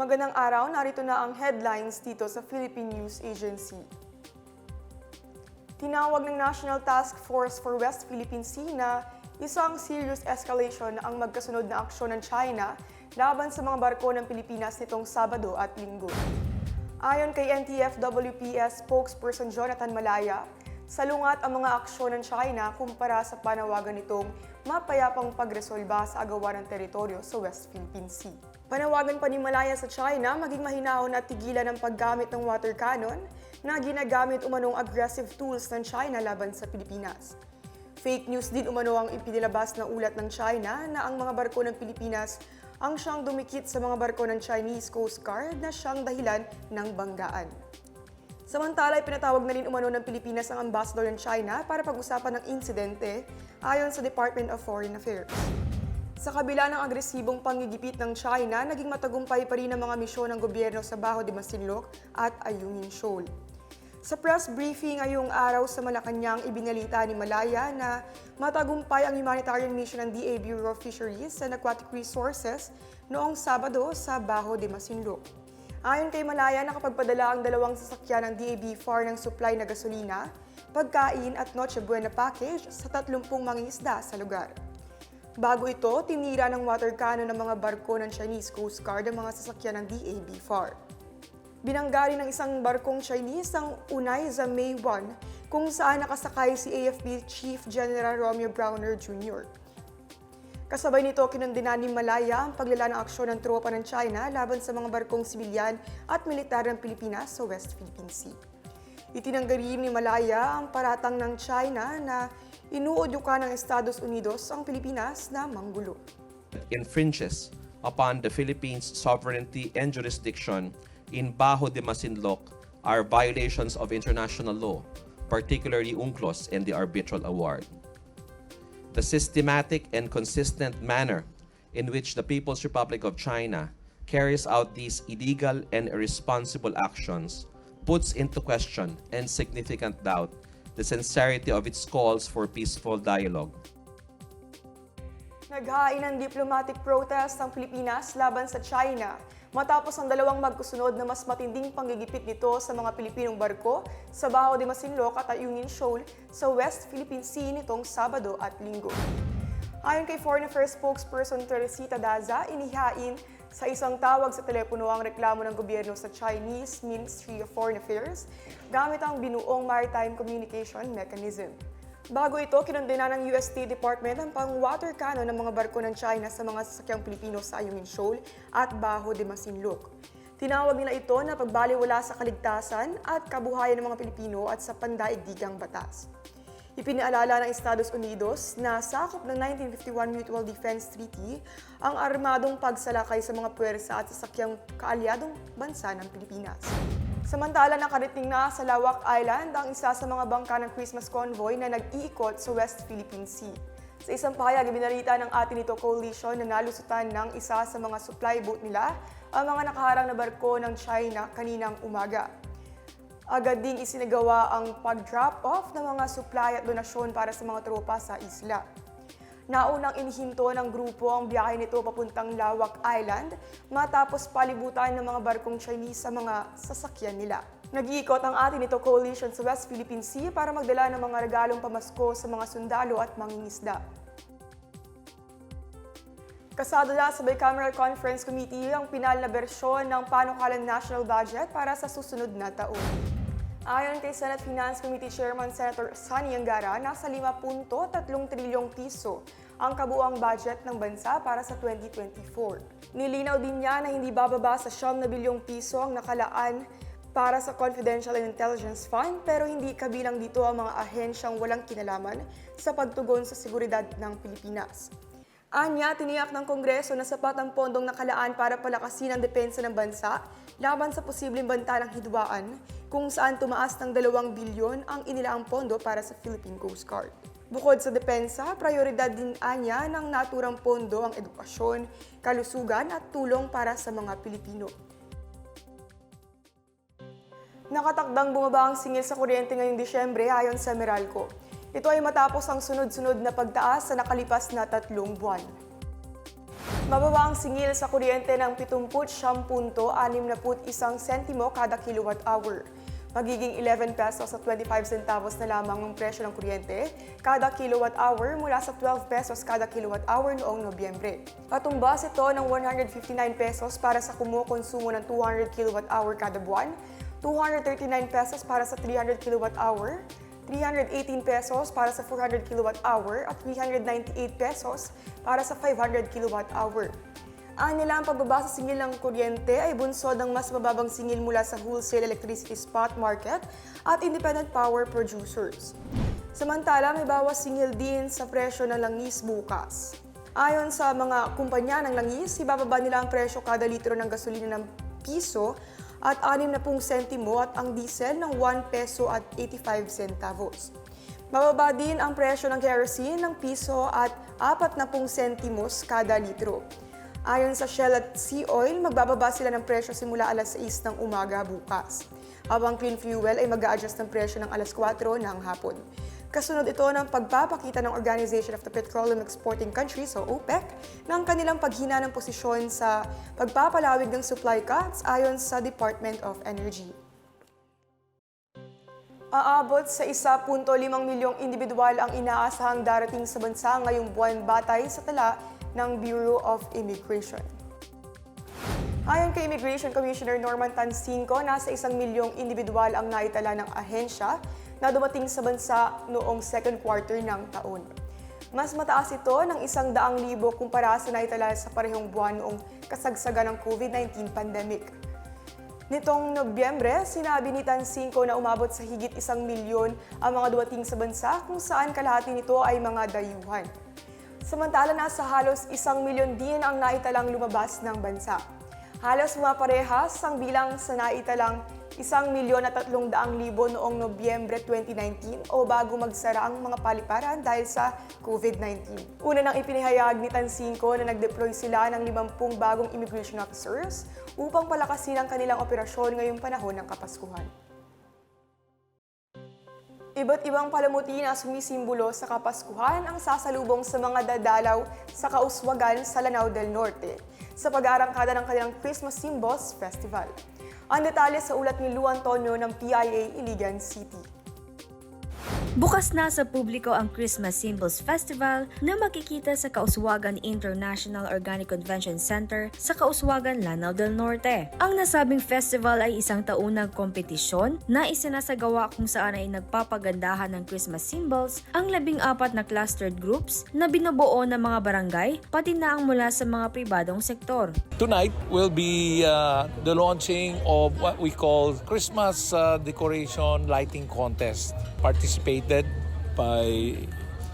Magandang araw, narito na ang headlines dito sa Philippine News Agency. Tinawag ng National Task Force for West Philippine Sea na isang serious escalation ang magkasunod na aksyon ng China laban sa mga barko ng Pilipinas nitong Sabado at Linggo. Ayon kay NTF-WPS spokesperson Jonathan Malaya, salungat ang mga aksyon ng China kumpara sa panawagan nitong mapayapang pagresolba sa agawan ng teritoryo sa West Philippine Sea. Panawagan pa ni Malaya sa China maging mahinahon at tigilan ang paggamit ng water cannon na ginagamit umanong aggressive tools ng China laban sa Pilipinas. Fake news din umano ang ipinilabas na ulat ng China na ang mga barko ng Pilipinas ang siyang dumikit sa mga barko ng Chinese Coast Guard na siyang dahilan ng banggaan. Samantala, pinatawag na rin umano ng Pilipinas ang ambassador ng China para pag-usapan ng insidente ayon sa Department of Foreign Affairs. Sa kabila ng agresibong panggigipit ng China, naging matagumpay pa rin ang mga misyon ng gobyerno sa Baho de Masinloc at Ayungin Shoal. Sa press briefing ngayong araw sa Malacanang, ibinalita ni Malaya na matagumpay ang humanitarian mission ng DA Bureau of Fisheries and Aquatic Resources noong Sabado sa Baho de Masinloc. Ayon kay Malaya, nakapagpadala ang dalawang sasakyan ng DAB FAR ng supply na gasolina, pagkain at Noche Buena package sa 30 mangingisda sa lugar. Bago ito, tinira ng water cannon ng mga barko ng Chinese Coast Guard ang mga sasakyan ng DAB FAR. Binanggari ng isang barkong Chinese ang Unay sa May 1 kung saan nakasakay si AFP Chief General Romeo Browner Jr. Kasabay nito, kinundinan ni Malaya ang paglala ng aksyon ng tropa ng China laban sa mga barkong sibilyan at militar ng Pilipinas sa West Philippine Sea. Itinanggi rin ni Malaya ang paratang ng China na inuudyukan ng Estados Unidos ang Pilipinas na manggulo. infringes upon the Philippines' sovereignty and jurisdiction in Bajo de Masinloc are violations of international law, particularly UNCLOS and the Arbitral Award. The systematic and consistent manner in which the People's Republic of China carries out these illegal and irresponsible actions puts into question and significant doubt the sincerity of its calls for peaceful dialogue. Naghain ng diplomatic protest ang Pilipinas laban sa China matapos ang dalawang magkusunod na mas matinding panggigipit nito sa mga Pilipinong barko sa Baho de Masinloc at Ayungin Shoal sa West Philippine Sea nitong Sabado at Linggo. Ayon kay Foreign Affairs spokesperson Teresita Daza, inihain sa isang tawag sa telepono ang reklamo ng gobyerno sa Chinese Ministry of Foreign Affairs gamit ang binuong maritime communication mechanism. Bago ito, kinundina ng US State Department ang pang-water cannon ng mga barko ng China sa mga sasakyang Pilipino sa Ayungin Shoal at Baho de Masinloc. Tinawag nila ito na pagbaliwala sa kaligtasan at kabuhayan ng mga Pilipino at sa pandaigdigang batas. Ipinaalala ng Estados Unidos na sakop ng 1951 Mutual Defense Treaty ang armadong pagsalakay sa mga puwersa at sasakyang kaalyadong bansa ng Pilipinas. Samantala, nakarating na sa Lawak Island ang isa sa mga bangka ng Christmas convoy na nag-iikot sa West Philippine Sea. Sa isang pahayag, ibinalita ng atin ito coalition na nalusutan ng isa sa mga supply boat nila ang mga nakaharang na barko ng China kaninang umaga. Agad ding isinagawa ang pag-drop off ng mga supply at donasyon para sa mga tropa sa isla. Naunang inihinto ng grupo ang biyahe nito papuntang Lawak Island matapos palibutan ng mga barkong Chinese sa mga sasakyan nila. Nag-iikot ang atin ito coalition sa West Philippine Sea para magdala ng mga regalong pamasko sa mga sundalo at mangingisda. Kasado na sa Bicameral Conference Committee ang pinal na bersyon ng panukalang national budget para sa susunod na taon. Ayon kay Senate Finance Committee Chairman Senator Sani Angara, nasa 5.3 trilyong piso ang kabuang budget ng bansa para sa 2024. Nilinaw din niya na hindi bababa sa 9 na bilyong piso ang nakalaan para sa Confidential and Intelligence Fund pero hindi kabilang dito ang mga ahensyang walang kinalaman sa pagtugon sa seguridad ng Pilipinas. Anya, tiniyak ng Kongreso na sapat ang pondong nakalaan para palakasin ang depensa ng bansa laban sa posibleng banta ng hidwaan kung saan tumaas ng 2 bilyon ang inilaang pondo para sa Philippine Coast Guard. Bukod sa depensa, prioridad din anya ng naturang pondo ang edukasyon, kalusugan at tulong para sa mga Pilipino. Nakatakdang bumaba ang singil sa kuryente ngayong Disyembre ayon sa Meralco. Ito ay matapos ang sunod-sunod na pagtaas sa nakalipas na tatlong buwan. Mababa ang singil sa kuryente ng 70.61 sentimo kada kilowatt hour. Magiging 11 pesos at 25 centavos na lamang ang presyo ng kuryente kada kilowatt hour mula sa 12 pesos kada kilowatt hour noong Nobyembre. Katumbas ito ng 159 pesos para sa kumukonsumo ng 200 kilowatt hour kada buwan, 239 pesos para sa 300 kilowatt hour, 318 pesos para sa 400 kilowatt hour at 398 pesos para sa 500 kilowatt hour. Ang nila ang pagbaba sa singil ng kuryente ay bunsod ng mas mababang singil mula sa wholesale electricity spot market at independent power producers. Samantala, may bawas singil din sa presyo ng langis bukas. Ayon sa mga kumpanya ng langis, ibababa nila ang presyo kada litro ng gasolina ng piso at 60 sentimo at ang diesel ng 1 peso at 85 centavos. Mababa din ang presyo ng kerosene ng piso at 40 sentimos kada litro. Ayon sa Shell at Sea Oil, magbababa sila ng presyo simula alas 6 ng umaga bukas. Habang clean fuel ay mag adjust ng presyo ng alas 4 ng hapon. Kasunod ito ng pagpapakita ng Organization of the Petroleum Exporting Countries o OPEC ng kanilang paghina ng posisyon sa pagpapalawig ng supply cuts ayon sa Department of Energy. Aabot sa 1.5 milyong individual ang inaasahang darating sa bansa ngayong buwan batay sa tala ng Bureau of Immigration. Ayon kay Immigration Commissioner Norman Tansinco, nasa isang milyong individual ang naitala ng ahensya na dumating sa bansa noong second quarter ng taon. Mas mataas ito ng isang daang libo kumpara sa naitala sa parehong buwan noong kasagsagan ng COVID-19 pandemic. Nitong Nobyembre, sinabi ni Tansinco na umabot sa higit isang milyon ang mga dumating sa bansa kung saan kalahati nito ay mga dayuhan. Samantala, nasa halos isang milyon din ang naitalang lumabas ng bansa. Halos maparehas ang bilang sa naitalang isang milyon at tatlong daang libo noong Nobyembre 2019 o bago magsara ang mga paliparan dahil sa COVID-19. Una nang ipinahayag ni Tansinco na nag-deploy sila ng 50 bagong immigration officers upang palakasin ang kanilang operasyon ngayong panahon ng Kapaskuhan. Iba't ibang palamuti na sumisimbolo sa Kapaskuhan ang sasalubong sa mga dadalaw sa kauswagan sa Lanao del Norte sa pag-aarangkada ng kanilang Christmas Symbols Festival. Ang detalye sa ulat ni Lu Antonio ng PIA Iligan City. Bukas na sa publiko ang Christmas Symbols Festival na makikita sa Kauswagan International Organic Convention Center sa Kauswagan, Lanao del Norte. Ang nasabing festival ay isang taunang kompetisyon na isinasagawa kung saan ay nagpapagandahan ng Christmas symbols ang labing apat na clustered groups na binubuo ng mga barangay pati na ang mula sa mga pribadong sektor. Tonight will be uh, the launching of what we call Christmas uh, decoration lighting contest, participated by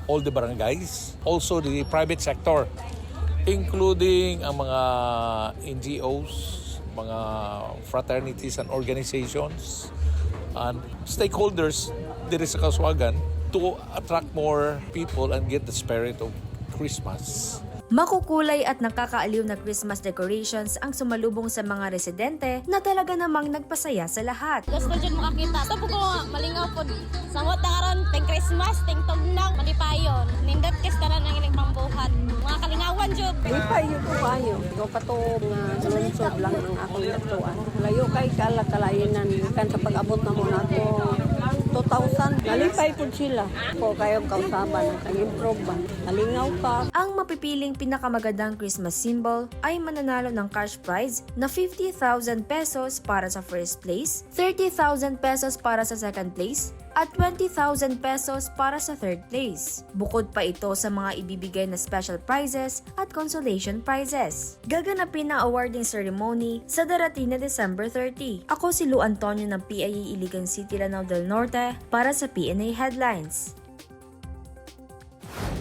all the barangays, also the private sector, including ang mga NGOs, mga fraternities and organizations, and stakeholders dito sa Kaswagan to attract more people and get the spirit of Christmas. Makukulay at nakakaaliw na Christmas decorations ang sumalubong sa mga residente na talaga namang nagpasaya sa lahat. Gusto dyan makakita. Ito po ko malingaw po. Na karon, ting Christmas, ting tugnaw, malipayon. Nindot kes na lang ilang pambuhat. Mga kalingawan pa yun ko kayo. Ikaw pa to nga lunsod lang ng akong natuan. Layo kay kala-kalainan. Kan sa pag-abot na mo na to 2,000. Nalipay po sila. Ko kayo kausaban. Ang improve ba. Nalingaw ka. Ang mapipiling pinakamagandang Christmas symbol ay mananalo ng cash prize na 50,000 pesos para sa first place, 30,000 pesos para sa second place, at 20,000 pesos para sa third place. Bukod pa ito sa mga ibibigay na special prizes at consolation prizes. Gaganapin ang awarding ceremony sa darating na December 30. Ako si Lu Antonio ng PIA Iligan City, Lanao del Norte para sa PNA Headlines.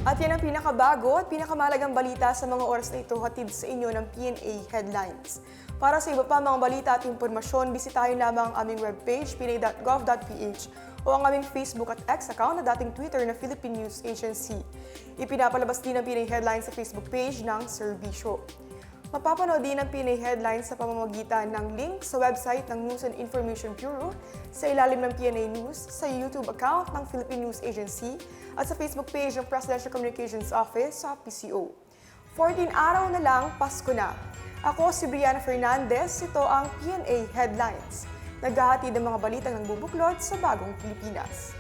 At yan ang pinakabago at pinakamalagang balita sa mga oras na ito hatid sa inyo ng PNA Headlines. Para sa iba pa mga balita at impormasyon, bisitahin lamang ang aming webpage pina.gov.ph o ang aming Facebook at X account na dating Twitter na Philippine News Agency. Ipinapalabas din ang PNA Headlines sa Facebook page ng serbisyo. Mapapanood din ang PNA Headlines sa pamamagitan ng link sa website ng News and Information Bureau, sa ilalim ng PNA News, sa YouTube account ng Philippine News Agency, at sa Facebook page ng Presidential Communications Office sa PCO. 14 araw na lang, Pasko na. Ako si Brianna Fernandez, ito ang PNA Headlines. Naghahatid ng mga balitang ng bubuklod sa bagong Pilipinas.